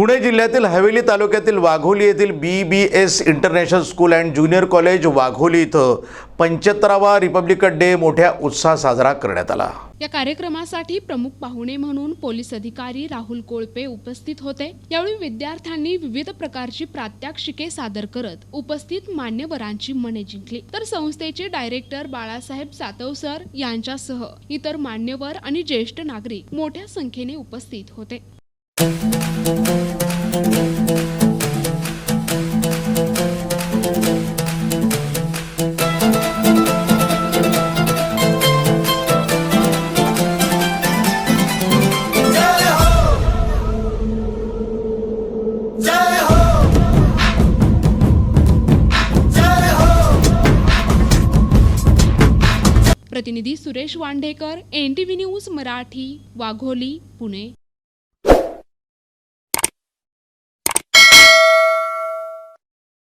पुणे जिल्ह्यातील हवेली तालुक्यातील वाघोली येथील B B S international school and junior college Wagholi इथं पंच्याहत्तरावा रिपब्लिक डे मोठ्या उत्साहात साजरा करण्यात आला. या कार्यक्रमासाठी प्रमुख पाहुणे म्हणून पोलीस अधिकारी राहुल कोळपे उपस्थित होते. यावेळी विद्यार्थ्यांनी विविध प्रकारची प्रात्यक्षिके सादर करत उपस्थित मान्यवरांची मने जिंकली. तर संस्थेचे डायरेक्टर बाळासाहेब सातवसर यांच्यासह इतर मान्यवर आणि ज्येष्ठ नागरिक मोठ्या संख्येने उपस्थित होते. प्रतिनिधी Suresh Wandekar N T V news Marathi Wagholi Pune.